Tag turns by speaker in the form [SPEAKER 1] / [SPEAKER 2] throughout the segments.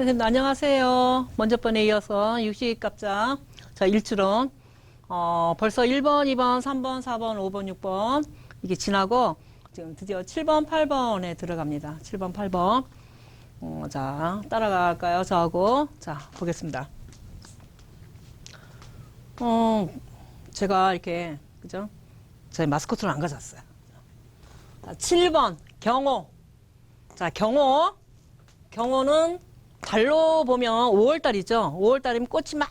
[SPEAKER 1] 선생님 안녕하세요. 먼저 번에 이어서 육식갑자 자 일주론 어, 벌써 1번, 2번, 3번, 4번, 5번, 6번 이게 지나고 지금 드디어 7번, 8번에 들어갑니다. 7번, 8번 어, 자 따라갈까요? 저하고 자 보겠습니다. 어 제가 이렇게 그죠? 저희 마스코트를 안 가져왔어요. 자, 7번 경호 자 경호 경호는 달로 보면 5월달이죠. 5월달이면 꽃이 막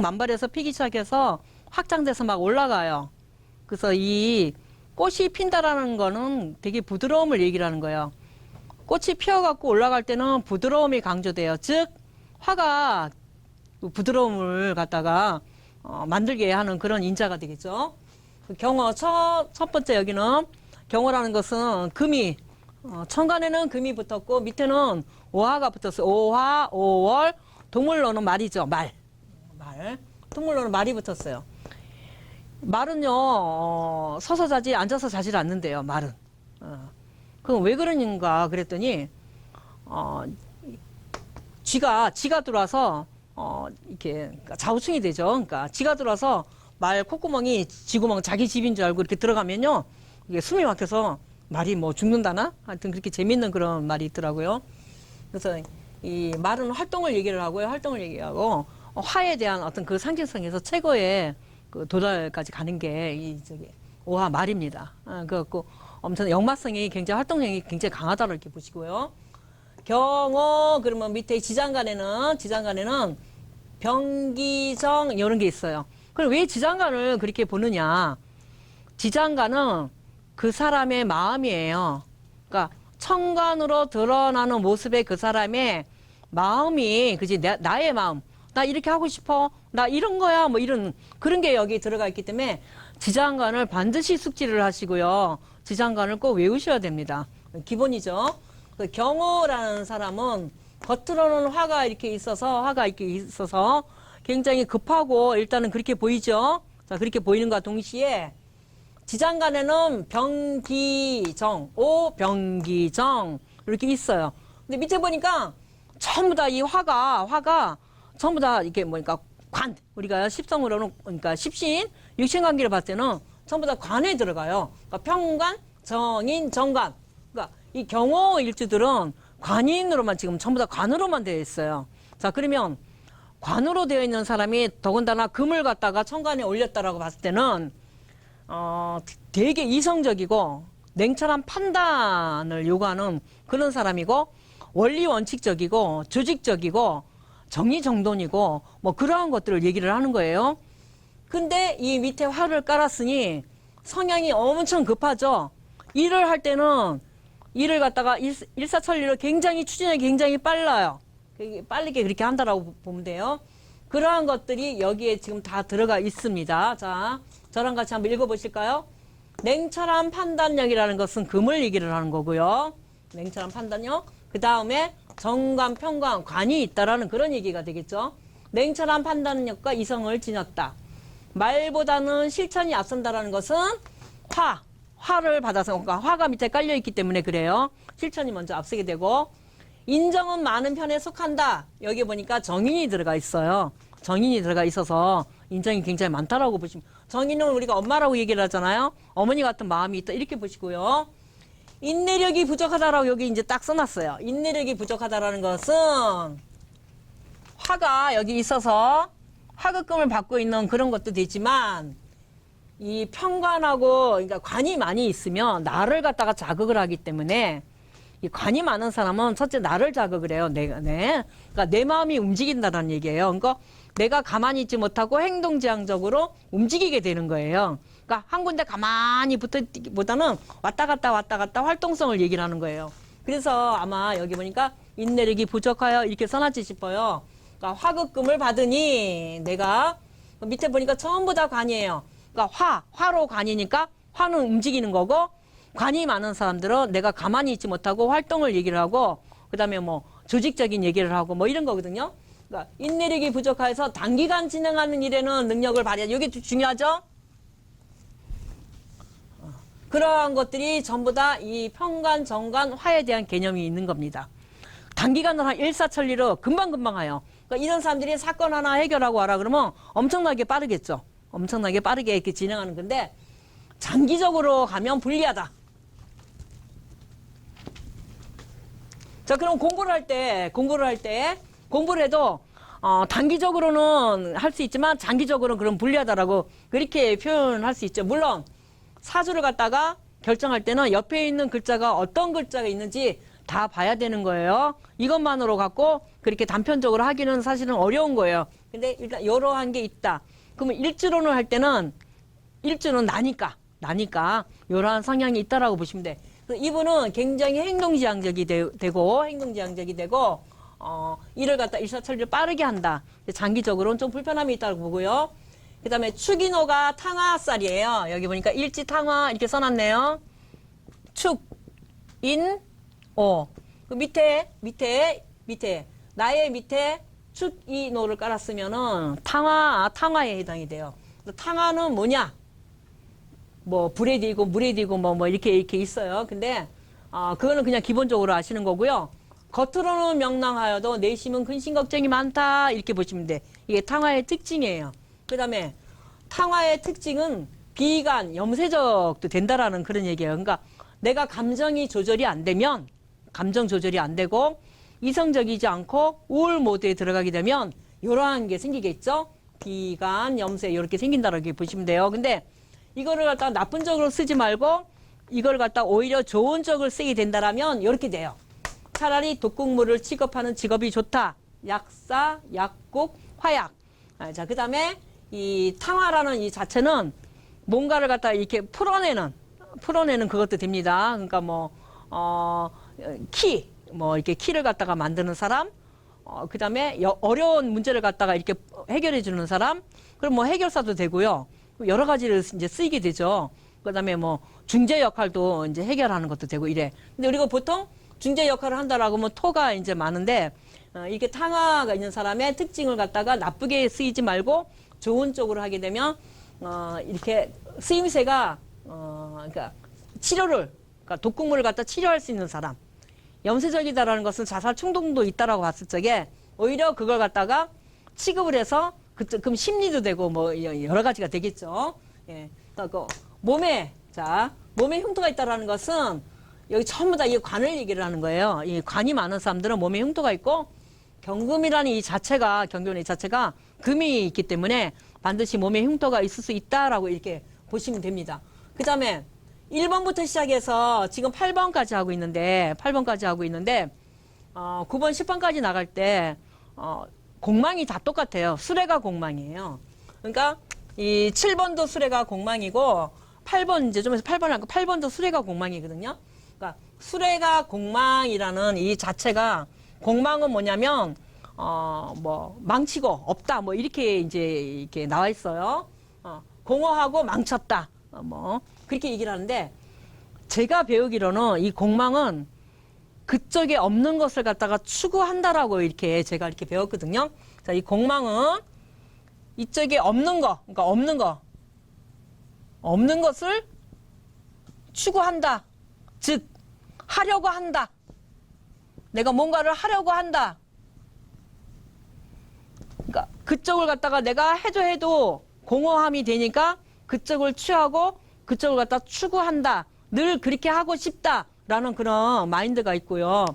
[SPEAKER 1] 만발해서 피기 시작해서 확장돼서 막 올라가요. 그래서 이 꽃이 핀다라는 거는 되게 부드러움을 얘기를 하는 거예요. 꽃이 피어갖고 올라갈 때는 부드러움이 강조돼요. 즉 화가 부드러움을 갖다가 어, 만들게 하는 그런 인자가 되겠죠. 그 경어 첫, 첫 번째 여기는 경어라는 것은 금이 어, 천간에는 금이 붙었고 밑에는 오화가 붙었어요. 오화, 오월, 동물로는 말이죠. 말. 말. 동물로는 말이 붙었어요. 말은요, 어, 서서 자지, 앉아서 자질 않는데요, 말은. 어. 그럼 왜 그러는가 그랬더니, 어, 쥐가, 쥐가 들어와서, 어, 이렇게, 그러니까 좌우충이 되죠. 그러니까 쥐가 들어와서 말 콧구멍이 쥐구멍 자기 집인 줄 알고 이렇게 들어가면요, 이게 숨이 막혀서 말이 뭐 죽는다나? 하여튼 그렇게 재밌는 그런 말이 있더라고요. 그래서 이 말은 활동을 얘기를 하고요. 활동을 얘기하고 어, 화에 대한 어떤 그 상징성에서 최고의 그 도달까지 가는 게 이 저기 오화 말입니다. 아, 그래갖고 엄청 역마성이 굉장히 활동력이 굉장히 강하다고 이렇게 보시고요. 경어 그러면 밑에 지장간에는 지장간에는 병기정 이런 게 있어요. 그럼 왜 지장간을 그렇게 보느냐? 지장간은 그 사람의 마음이에요. 그러니까 천간으로 드러나는 모습의 그 사람의 마음이 그지 나, 나의 마음. 나 이렇게 하고 싶어. 나 이런 거야. 뭐 이런 그런 게 여기 들어가 있기 때문에 지장간을 반드시 숙지를 하시고요. 지장간을 꼭 외우셔야 됩니다. 기본이죠. 그 경호라는 사람은 겉으로는 화가 이렇게 있어서 화가 이렇게 있어서 굉장히 급하고 일단은 그렇게 보이죠? 자 그렇게 보이는과 동시에 지장간에는 병기정, 오병기정 이렇게 있어요. 근데 밑에 보니까 전부 다 이 화가 화가 전부 다 이게 뭐니까 관 우리가 십성으로는 그러니까 십신 육신 관계를 봤을 때는 전부 다 관에 들어가요. 그러니까 평관, 정인, 정관. 그러니까 이 경호 일주들은 관인으로만 지금 전부 다 관으로만 되어 있어요. 자 그러면 관으로 되어 있는 사람이 더군다나 금을 갖다가 천간에 올렸다라고 봤을 때는 어, 되게 이성적이고 냉철한 판단을 요구하는 그런 사람이고 원리 원칙적이고 조직적이고 정의정돈이고 뭐 그러한 것들을 얘기를 하는 거예요. 근데 이 밑에 화를 깔았으니 성향이 엄청 급하죠. 일을 할 때는 일을 갖다가 일, 일사천리로 굉장히 추진이 굉장히 빨라요. 빠르게 그렇게 한다라고 보면 돼요. 그러한 것들이 여기에 지금 다 들어가 있습니다. 자, 저랑 같이 한번 읽어보실까요? 냉철한 판단력이라는 것은 금을 얘기를 하는 거고요. 냉철한 판단력. 그 다음에 정관, 평관, 관이 있다라는 그런 얘기가 되겠죠. 냉철한 판단력과 이성을 지녔다. 말보다는 실천이 앞선다라는 것은 화, 화를 받아서 그러니까 화가 밑에 깔려 있기 때문에 그래요. 실천이 먼저 앞서게 되고 인정은 많은 편에 속한다. 여기 보니까 정인이 들어가 있어요. 정인이 들어가 있어서 인정이 굉장히 많다라고 보시면 정인은 우리가 엄마라고 얘기를 하잖아요. 어머니 같은 마음이 있다 이렇게 보시고요. 인내력이 부족하다라고 여기 이제 딱 써놨어요. 인내력이 부족하다라는 것은 화가 여기 있어서 화급금을 받고 있는 그런 것도 되지만 이 평관하고 그러니까 관이 많이 있으면 나를 갖다가 자극을 하기 때문에 이 관이 많은 사람은 첫째 나를 자극을 해요. 내가 네. 그러니까 내 마음이 움직인다는 얘기예요. 그러니까 내가 가만히 있지 못하고 행동지향적으로 움직이게 되는 거예요. 그러니까 한 군데 가만히 붙어 있기보다는 왔다 갔다 왔다 갔다 활동성을 얘기를 하는 거예요. 그래서 아마 여기 보니까 인내력이 부족하여 이렇게 써놨지 싶어요. 그러니까 화급금을 받으니 내가 밑에 보니까 전부 다 관이에요. 그러니까 화, 화로 관이니까 화는 움직이는 거고 관이 많은 사람들은 내가 가만히 있지 못하고 활동을 얘기를 하고 그다음에 뭐 조직적인 얘기를 하고 뭐 이런 거거든요. 그러니까 인내력이 부족해서 단기간 진행하는 일에는 능력을 발휘하. 이게 중요하죠. 어, 그러한 것들이 전부 다 이 평간, 정관, 화에 대한 개념이 있는 겁니다. 단기간으로 한 일사천리로 금방금방 와요. 그러니까 이런 사람들이 사건 하나 해결하고 와라 그러면 엄청나게 빠르겠죠. 엄청나게 빠르게 이렇게 진행하는 건데 장기적으로 가면 불리하다. 자, 그럼 공부를 할 때, 공부를 할 때, 공부를 해도, 어, 단기적으로는 할 수 있지만, 장기적으로는 그럼 불리하다라고 그렇게 표현할 수 있죠. 물론, 사주를 갖다가 결정할 때는 옆에 있는 글자가 어떤 글자가 있는지 다 봐야 되는 거예요. 이것만으로 갖고 그렇게 단편적으로 하기는 사실은 어려운 거예요. 근데 일단 이러한 게 있다. 그러면 일주론을 할 때는 일주는 나니까 나니까 이러한 성향이 있다라고 보시면 돼. 이분은 굉장히 행동지향적이 되, 고 행동지향적이 되고 어, 일을 갖다 일사천리를 빠르게 한다. 장기적으로는 좀 불편함이 있다고 보고요. 그 다음에 축인호가 탕화살이에요. 여기 보니까 일지 탕화 이렇게 써놨네요. 축, 인, 오. 그 밑에 밑에 밑에 나의 밑에 축이노를 깔았으면은 탕화 탕화에 해당이 돼요. 탕화는 뭐냐? 뭐 불에 디고 물에 디고 뭐 뭐 이렇게 이렇게 있어요. 근데 아 그거는 그냥 기본적으로 아시는 거고요. 겉으로는 명랑하여도 내심은 근심 걱정이 많다 이렇게 보시면 돼. 이게 탕화의 특징이에요. 그다음에 탕화의 특징은 비관, 염세적도 된다라는 그런 얘기예요. 그러니까 내가 감정이 조절이 안 되면 감정 조절이 안 되고 이성적이지 않고 우울 모드에 들어가게 되면 이러한 게 생기겠죠. 비관, 염세 이렇게 생긴다라고 보시면 돼요. 근데 이거를 갖다가 나쁜 쪽으로 쓰지 말고 이걸 갖다 오히려 좋은 쪽을 쓰게 된다라면 이렇게 돼요. 차라리 독극물을 취급하는 직업이 좋다. 약사, 약국, 화약. 아, 자, 그 다음에 이 탕화라는 이 자체는 뭔가를 갖다 이렇게 풀어내는, 풀어내는 그것도 됩니다. 그러니까 뭐, 어, 키, 뭐 이렇게 키를 갖다가 만드는 사람, 어, 그 다음에 어려운 문제를 갖다가 이렇게 해결해 주는 사람, 그럼 뭐 해결사도 되고요. 여러 가지를 이제 쓰이게 되죠. 그 다음에 뭐 중재 역할도 이제 해결하는 것도 되고 이래. 근데 우리가 보통 중재 역할을 한다라고 하면 토가 이제 많은데, 어, 이게 탕화가 있는 사람의 특징을 갖다가 나쁘게 쓰이지 말고 좋은 쪽으로 하게 되면, 어, 이렇게 쓰임새가, 어, 그러니까 치료를, 그러니까 독극물을 갖다 치료할 수 있는 사람. 염세적이다라는 것은 자살 충동도 있다라고 봤을 적에 오히려 그걸 갖다가 취급을 해서 그, 그럼 심리도 되고 뭐 여러 가지가 되겠죠. 예. 그 몸에 자 몸에 흉터가 있다라는 것은 여기 전부 다 이 관을 얘기를 하는 거예요. 이 관이 많은 사람들은 몸에 흉터가 있고 경금이라는 이 자체가 경금의 이 자체가 금이 있기 때문에 반드시 몸에 흉터가 있을 수 있다라고 이렇게 보시면 됩니다. 그 다음에 1번부터 시작해서 지금 8번까지 하고 있는데 8번까지 하고 있는데 어, 9번, 10번까지 나갈 때 어, 공망이 다 똑같아요. 수레가 공망이에요. 그러니까 이 7번도 수레가 공망이고 8번 이제 좀 해서 8번 하고 8번도 수레가 공망이거든요. 그러니까 수레가 공망이라는 이 자체가 공망은 뭐냐면 어 뭐 망치고 없다 뭐 이렇게 이제 이렇게 나와 있어요. 어, 공허하고 망쳤다. 어, 뭐 그렇게 얘기를 하는데 제가 배우기로는 이 공망은 그쪽에 없는 것을 갖다가 추구한다라고 이렇게 제가 이렇게 배웠거든요. 자, 이 공망은 이쪽에 없는 거, 그러니까 없는 거, 없는 것을 추구한다. 즉, 하려고 한다. 내가 뭔가를 하려고 한다. 그러니까 그쪽을 갖다가 내가 해도 해도 공허함이 되니까 그쪽을 취하고 그쪽을 갖다 추구한다. 늘 그렇게 하고 싶다 라는 그런 마인드가 있고요.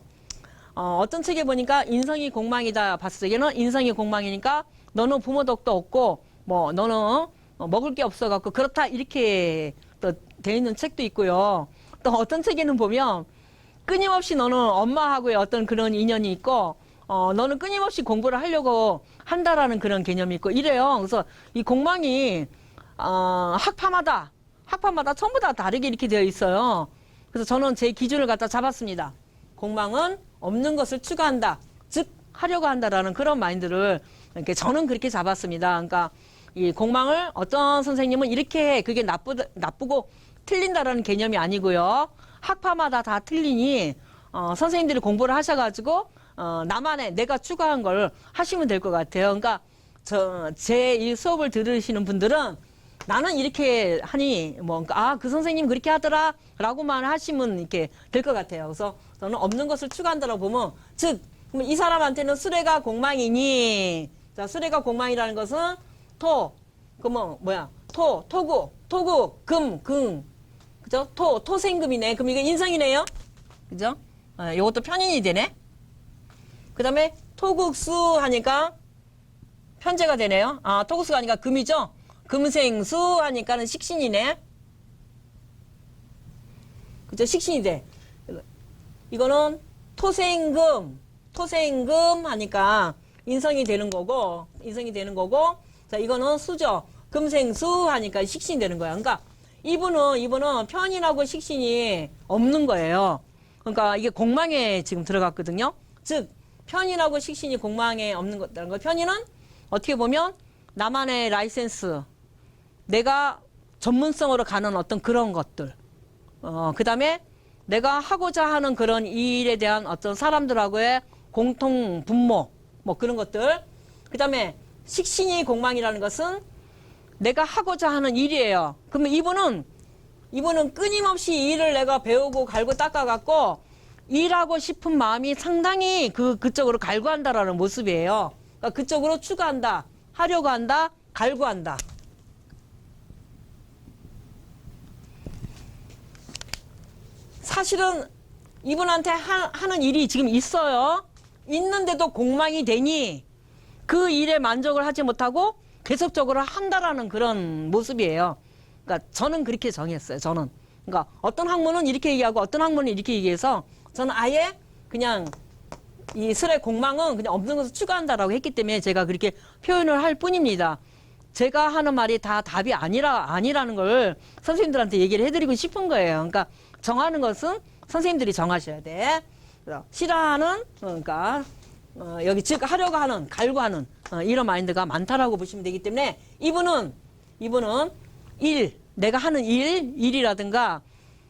[SPEAKER 1] 어, 어떤 책에 보니까 인성이 공망이다 봤을 때는 인성이 공망이니까 너는 부모 덕도 없고 뭐 너는 어, 먹을 게 없어 갖고 그렇다 이렇게 또 돼 있는 책도 있고요. 또 어떤 책에는 보면 끊임없이 너는 엄마하고의 어떤 그런 인연이 있고 어, 너는 끊임없이 공부를 하려고 한다라는 그런 개념이 있고 이래요. 그래서 이 공망이 어, 학파마다 학파마다 전부 다 다르게 이렇게 되어 있어요. 그래서 저는 제 기준을 갖다 잡았습니다. 공망은 없는 것을 추구한다. 즉 하려고 한다라는 그런 마인드를 이렇게 저는 그렇게 잡았습니다. 그러니까 이 공망을 어떤 선생님은 이렇게 해 그게 나쁘 나쁘고 틀린다라는 개념이 아니고요. 학파마다 다 틀리니 어, 선생님들이 공부를 하셔가지고 어, 나만의 내가 추구한 걸 하시면 될 것 같아요. 그러니까 저 제 이 수업을 들으시는 분들은 나는 이렇게 하니 뭐 아 그 선생님 그렇게 하더라라고만 하시면 이렇게 될 것 같아요. 그래서 저는 없는 것을 추구한다라고 보면 즉 이 사람한테는 수레가 공망이니 자 수레가 공망이라는 것은 토 그뭐 뭐야? 토 토구 토구 금금 그죠? 토 토생금이네. 그럼 이거 인성이네요. 그죠? 어, 이것도 편인이 되네. 그 다음에 토국수 하니까 편제가 되네요. 아 토국수가 아니라 금이죠 금생수 하니까는 식신이네 그죠 식신이 돼 이거는 토생금, 토생금 하니까 인성이 되는 거고, 인성이 되는 거고, 자, 이거는 수죠. 금생수 하니까 식신이 되는 거야. 그러니까 이분은, 이분은 편인하고 식신이 없는 거예요. 그러니까 이게 공망에 지금 들어갔거든요. 즉, 편인하고 식신이 공망에 없는 것다는 거. 편인은 어떻게 보면 나만의 라이센스, 내가 전문성으로 가는 어떤 그런 것들. 어, 그 다음에 내가 하고자 하는 그런 일에 대한 어떤 사람들하고의 공통 분모, 뭐 그런 것들. 그 다음에 식신이 공망이라는 것은 내가 하고자 하는 일이에요. 그러면 이분은, 이분은 끊임없이 일을 내가 배우고 갈고 닦아갖고 일하고 싶은 마음이 상당히 그, 그쪽으로 갈구한다라는 모습이에요. 그러니까 그쪽으로 추구한다, 하려고 한다, 갈구한다. 사실은 이분한테 하, 하는 일이 지금 있어요. 있는데도 공망이 되니 그 일에 만족을 하지 못하고 계속적으로 한다라는 그런 모습이에요. 그러니까 저는 그렇게 정했어요. 저는. 그러니까 어떤 학문은 이렇게 얘기하고 어떤 학문은 이렇게 얘기해서 저는 아예 그냥 이 슬의 공망은 그냥 없는 것을 추구한다라고 했기 때문에 제가 그렇게 표현을 할 뿐입니다. 제가 하는 말이 다 답이 아니라 아니라는 걸 선생님들한테 얘기를 해드리고 싶은 거예요. 그러니까 정하는 것은 선생님들이 정하셔야 돼. 그래서 싫어하는 그러니까 어, 여기 즉 하려고 하는 갈구하는 어, 이런 마인드가 많다라고 보시면 되기 때문에 이분은 이분은 일 내가 하는 일 일이라든가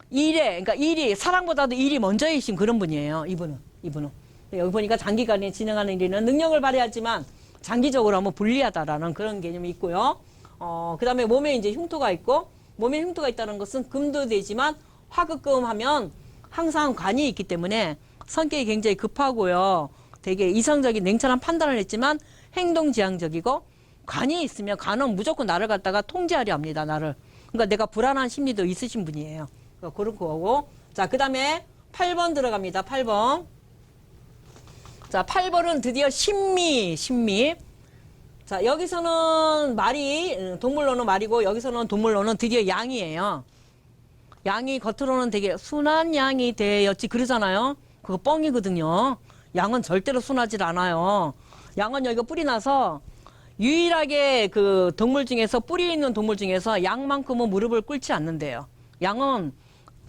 [SPEAKER 1] 일에 그러니까 일이 사랑보다도 일이 먼저이신 그런 분이에요. 이분은 이분은 여기 보니까 장기간에 진행하는 일은 능력을 발휘하지만 장기적으로 하면 불리하다라는 그런 개념이 있고요. 어, 그 다음에 몸에 이제 흉터가 있고, 몸에 흉터가 있다는 것은 금도 되지만 화급금 하면 항상 관이 있기 때문에 성격이 굉장히 급하고요. 되게 이성적인 냉철한 판단을 했지만 행동지향적이고 관이 있으면 관은 무조건 나를 갖다가 통제하려 합니다. 나를. 그러니까 내가 불안한 심리도 있으신 분이에요. 그러니까 그런 거고. 자, 그 다음에 8번 들어갑니다. 8번. 자, 8번은 드디어 신미, 신미. 자, 여기서는 말이, 음, 동물로는 말이고, 여기서는 동물로는 드디어 양이에요. 양이 겉으로는 되게 순한 양이 되었지 그러잖아요. 그거 뻥이거든요. 양은 절대로 순하지 않아요. 양은 여기가 뿔이 나서 유일하게 그 동물 중에서 뿔이 있는 동물 중에서 양만큼은 무릎을 꿇지 않는데요. 양은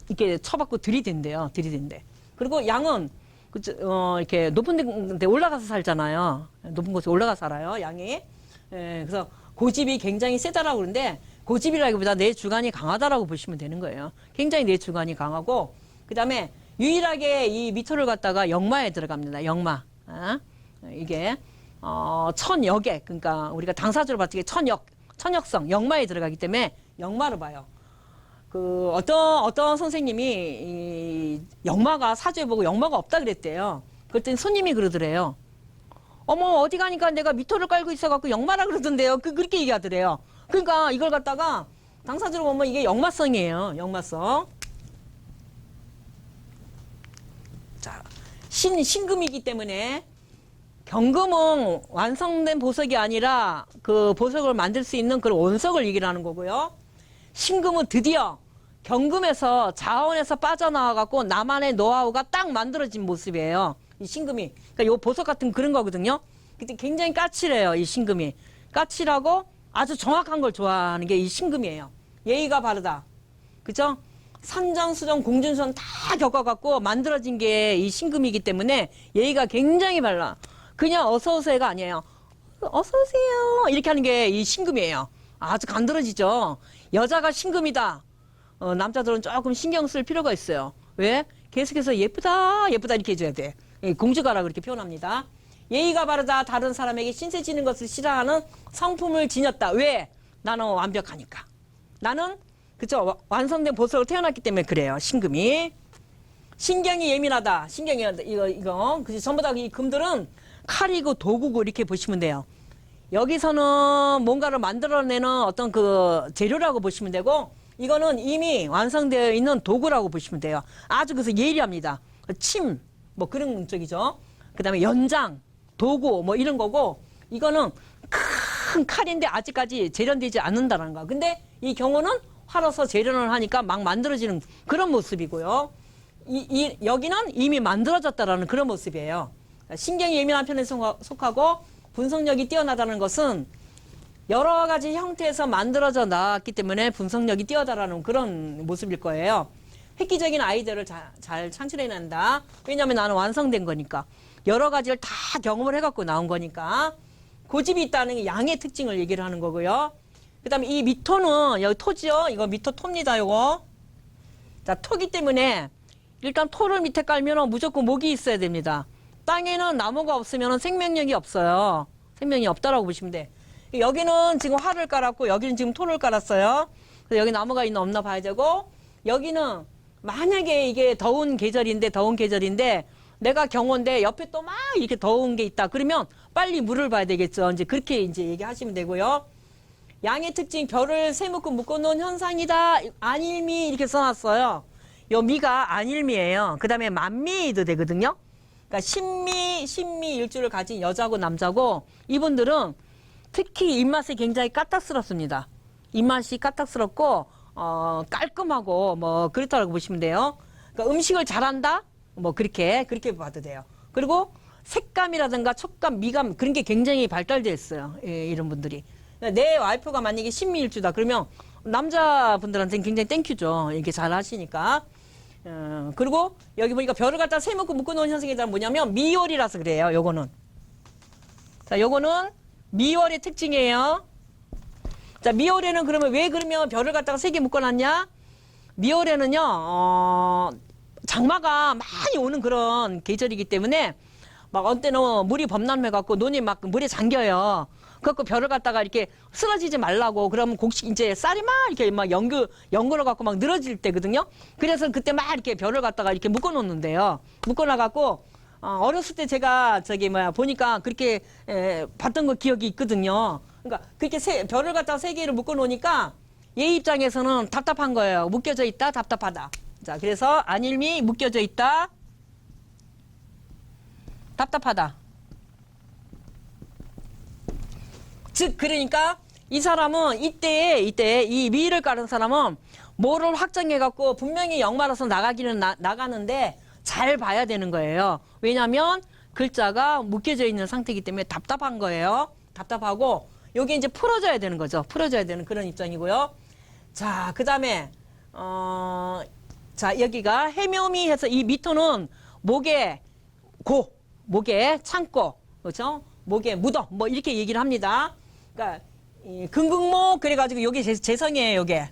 [SPEAKER 1] 이렇게 쳐받고 들이댄대요. 들이댄대. 그리고 양은 그, 어, 이렇게 높은 데 올라가서 살잖아요. 높은 곳에 올라가 살아요, 양이. 예, 그래서 고집이 굉장히 세다라고 그러는데 고집이라기보다 내 주관이 강하다라고 보시면 되는 거예요. 굉장히 내 주관이 강하고 그 다음에 유일하게 이 미터를 갖다가 역마에 들어갑니다. 역마. 어? 이게 어, 천역에 그러니까 우리가 당사주로 봤을 때 천역, 천역성, 역마에 들어가기 때문에 역마를 봐요. 그 어떤 어떤 선생님이 이 역마가 사주에 보고 역마가 없다 그랬대요. 그랬더니 손님이 그러더래요. 어머 어디 가니까 내가 미터를 깔고 있어갖고 역마라 그러던데요. 그 그렇게 얘기하더래요. 그러니까 이걸 갖다가 당사주로 보면 이게 역마성이에요. 역마성. 자, 신 신금이기 때문에 경금은 완성된 보석이 아니라 그 보석을 만들 수 있는 그런 원석을 얘기를 하는 거고요. 신금은 드디어 경금에서 자원에서 빠져나와 갖고 나만의 노하우가 딱 만들어진 모습이에요. 이 신금이. 그러니까 요 보석 같은 그런 거거든요. 근데 굉장히 까칠해요. 이 신금이. 까칠하고 아주 정확한 걸 좋아하는 게 이 신금이에요. 예의가 바르다. 그죠? 산전, 수전, 공준선 다 겪어갖고 만들어진 게 이 신금이기 때문에 예의가 굉장히 발라. 그냥 어서오세요가 아니에요. 어서오세요. 이렇게 하는 게 이 신금이에요. 아주 간드러지죠. 여자가 신금이다. 어, 남자들은 조금 신경 쓸 필요가 있어요. 왜? 계속해서 예쁘다, 예쁘다 이렇게 해줘야 돼. 예, 공주가라 그렇게 표현합니다. 예의가 바르다, 다른 사람에게 신세 지는 것을 싫어하는 성품을 지녔다. 왜? 나는 완벽하니까. 나는 그죠 완성된 보석으로 태어났기 때문에 그래요. 신금이. 신경이 예민하다. 신경이. 이거 이거 그 전부 다 이 금들은 칼이고 도구고 이렇게 보시면 돼요. 여기서는 뭔가를 만들어내는 어떤 그 재료라고 보시면 되고 이거는 이미 완성되어 있는 도구라고 보시면 돼요. 아주 그래서 예리합니다. 침, 뭐 그런 쪽이죠. 그 다음에 연장, 도구 뭐 이런 거고 이거는 큰 칼인데 아직까지 재련되지 않는다는 거. 근데 이 경우는 활어서 재련을 하니까 막 만들어지는 그런 모습이고요. 이, 이 여기는 이미 만들어졌다라는 그런 모습이에요. 신경이 예민한 편에 속하- 속하고 분석력이 뛰어나다는 것은 여러 가지 형태에서 만들어져 나왔기 때문에 분석력이 뛰어다라는 그런 모습일 거예요. 획기적인 아이디어를 자- 잘 창출해낸다. 왜냐하면 나는 완성된 거니까. 여러 가지를 다 경험을 해갖고 나온 거니까. 고집이 있다는 게 양의 특징을 얘기를 하는 거고요. 그 다음에 이 미토는, 여기 토지요? 이거 미토 토입니다, 요거. 자, 토기 때문에 일단 토를 밑에 깔면 무조건 목이 있어야 됩니다. 땅에는 나무가 없으면 생명력이 없어요. 생명이 없다라고 보시면 돼. 여기는 지금 활을 깔았고 여기는 지금 토를 깔았어요. 그래서 여기 나무가 있나 없나 봐야 되고 여기는 만약에 이게 더운 계절인데 더운 계절인데 내가 경호인데 옆에 또 막 이렇게 더운 게 있다. 그러면 빨리 물을 봐야 되겠죠. 이제 그렇게 이제 얘기하시면 되고요. 양의 특징 별을 세 묶고 묶어놓은 현상이다. 안일미 이렇게 써놨어요. 요 미가 안일미예요. 그 다음에 만미도 되거든요. 그러니까 신미, 신미 일주를 가진 여자고 남자고 이분들은 특히 입맛이 굉장히 까딱스럽습니다. 입맛이 까딱스럽고 어, 깔끔하고 뭐 그렇다고 보시면 돼요. 그러니까 음식을 잘한다. 뭐 그렇게 그렇게 봐도 돼요. 그리고 색감이라든가 촉감, 미감 그런 게 굉장히 발달되어 있어요. 예, 이런 분들이. 내 와이프가 만약에 신미일주다 그러면 남자분들한테는 굉장히 땡큐죠. 이렇게 잘 하시니까. 어, 그리고 여기 보니까 별을 갖다 세 묶고 묶어 놓은 현상이 뭐냐면 미월이라서 그래요. 요거는. 자, 요거는 미월의 특징이에요. 자, 미월에는 그러면 왜 그러면 별을 갖다가 세 개 묶어 놨냐? 미월에는요, 어, 장마가 많이 오는 그런 계절이기 때문에 막 언때는 물이 범람해 갖고 논이 막 물에 잠겨요. 그래갖고 별을 갖다가 이렇게 쓰러지지 말라고 그러면 곡식 이제 쌀이 막 이렇게 막 연구 연구를 갖고 막 늘어질 때거든요. 그래서 그때 막 이렇게 별을 갖다가 이렇게 묶어 놓는데요. 묶어 놔 갖고 어, 어렸을 때 제가 저기 뭐야 보니까 그렇게 에, 봤던 거 기억이 있거든요. 그러니까 그렇게 세, 별을 갖다가 세 개를 묶어 놓으니까 얘 입장에서는 답답한 거예요. 묶여져 있다, 답답하다. 자, 그래서 안일미 묶여져 있다, 답답하다. 즉 그러니까 이 사람은 이때 이때 이 미를 깔은 사람은 뭐를 확정해 갖고 분명히 역말아서 나가기는 나, 나가는데 잘 봐야 되는 거예요. 왜냐하면 글자가 묶여져 있는 상태이기 때문에 답답한 거예요. 답답하고 여기 이제 풀어져야 되는 거죠. 풀어져야 되는 그런 입장이고요. 자, 그 다음에 어, 자 여기가 해묘미 해서 이 미토는 목에 고, 목에 창고, 그렇죠? 목에 무덤, 뭐 이렇게 얘기를 합니다. 그러니까 이 금극목 그래가지고 여기 재- 재성이에요, 요게.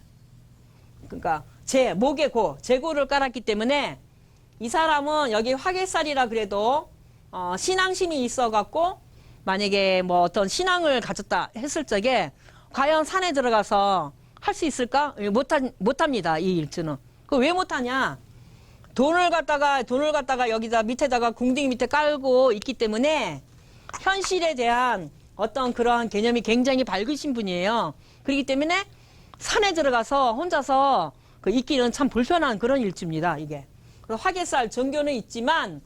[SPEAKER 1] 그러니까 제 목에 고, 재고를 깔았기 때문에 이 사람은 여기 화개살이라 그래도 어, 신앙심이 있어갖고 만약에 뭐 어떤 신앙을 가졌다 했을 적에 과연 산에 들어가서 할 수 있을까? 예, 못하, 못합니다, 이 일주는. 그왜 못하냐? 돈을 갖다가 돈을 갖다가 여기다 밑에다가 궁둥이 밑에 깔고 있기 때문에 현실에 대한 어떤 그러한 개념이 굉장히 밝으신 분이에요. 그렇기 때문에 산에 들어가서 혼자서 그 있기는 참 불편한 그런 일주입니다. 이게. 화개살 정교는 있지만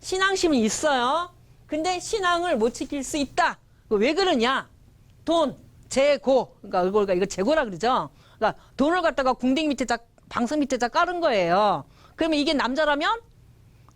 [SPEAKER 1] 신앙심은 있어요. 근데 신앙을 못 지킬 수 있다. 그왜 그러냐? 돈, 재고. 그러니까 이걸 이거 재고라 그러죠. 그러니까 돈을 갖다가 궁뎅이 밑에다 방석 밑에다 깔은 거예요. 그러면 이게 남자라면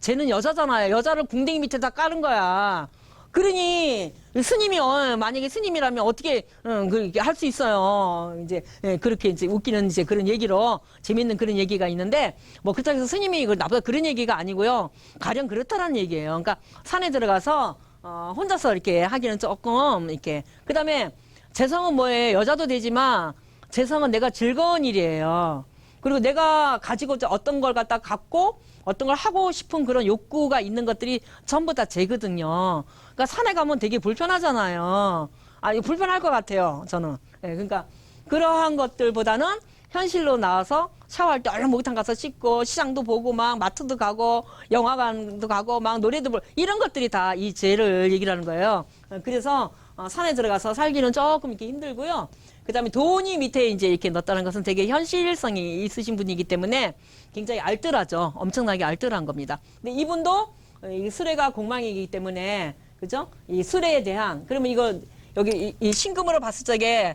[SPEAKER 1] 쟤는 여자잖아요. 여자를 궁뎅이 밑에다 깔은 거야. 그러니 스님이 어, 만약에 스님이라면 어떻게 어, 그렇게 할 수 있어요. 이제 예, 그렇게 이제 웃기는 이제 그런 얘기로 재밌는 그런 얘기가 있는데 뭐 그렇다고 해서 스님이 이걸 나보다 그런 얘기가 아니고요. 가령 그렇다라는 얘기예요. 그러니까 산에 들어가서 어, 혼자서 이렇게 하기는 조금 이렇게 그다음에 재성은 뭐예요? 여자도 되지만 재성은 내가 즐거운 일이에요. 그리고 내가 가지고 어떤 걸 갖다 갖고 어떤 걸 하고 싶은 그런 욕구가 있는 것들이 전부 다 쟤거든요. 그러니까 산에 가면 되게 불편하잖아요. 아, 이거 불편할 것 같아요. 저는. 예, 그러니까 그러한 것들보다는 현실로 나와서 샤워할 때 얼른 목욕탕 가서 씻고 시장도 보고 막 마트도 가고 영화관도 가고 막 노래도 부르고 이런 것들이 다 이 죄를 얘기를 하는 거예요. 어, 그래서 어, 산에 들어가서 살기는 조금 이렇게 힘들고요. 그다음에 돈이 밑에 이제 이렇게 넣었다는 것은 되게 현실성이 있으신 분이기 때문에 굉장히 알뜰하죠. 엄청나게 알뜰한 겁니다. 근데 이분도 어, 이 수레가 공망이기 때문에 그죠? 이 수레에 대한 그러면 이거 여기 이, 이 신금으로 봤을 적에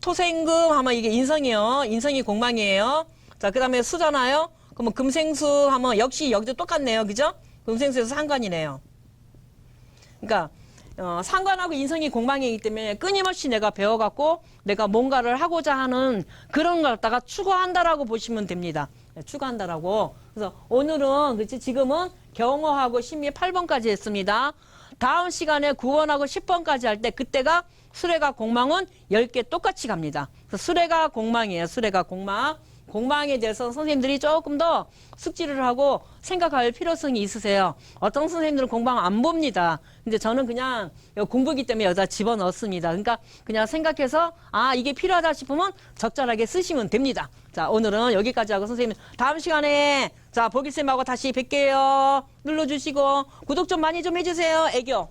[SPEAKER 1] 토생금 하면 이게 인성이요. 인성이 공망이에요. 자, 그 다음에 수잖아요. 그러면 금생수 하면 역시 여기도 똑같네요. 그죠? 금생수에서 상관이네요. 그러니까 어, 상관하고 인성이 공망이기 때문에 끊임없이 내가 배워갖고 내가 뭔가를 하고자 하는 그런 걸 갖다가 추구한다라고 보시면 됩니다. 네, 추구한다라고. 그래서 오늘은 그치 지금은 경어하고 심리 8번까지 했습니다. 다음 시간에 9번하고 10번까지 할 때 그때가 수레가 공망은 10개 똑같이 갑니다. 수레가 공망이에요. 수레가 공망. 공망에 대해서 선생님들이 조금 더 숙지를 하고 생각할 필요성이 있으세요. 어떤 선생님들은 공방 안 봅니다. 근데 저는 그냥 공부기 때문에 여기다 집어넣습니다. 그러니까 그냥 생각해서 아 이게 필요하다 싶으면 적절하게 쓰시면 됩니다. 자 오늘은 여기까지 하고 선생님 다음 시간에 자 보기쌤하고 다시 뵐게요. 눌러주시고 구독 좀 많이 좀 해주세요. 애교.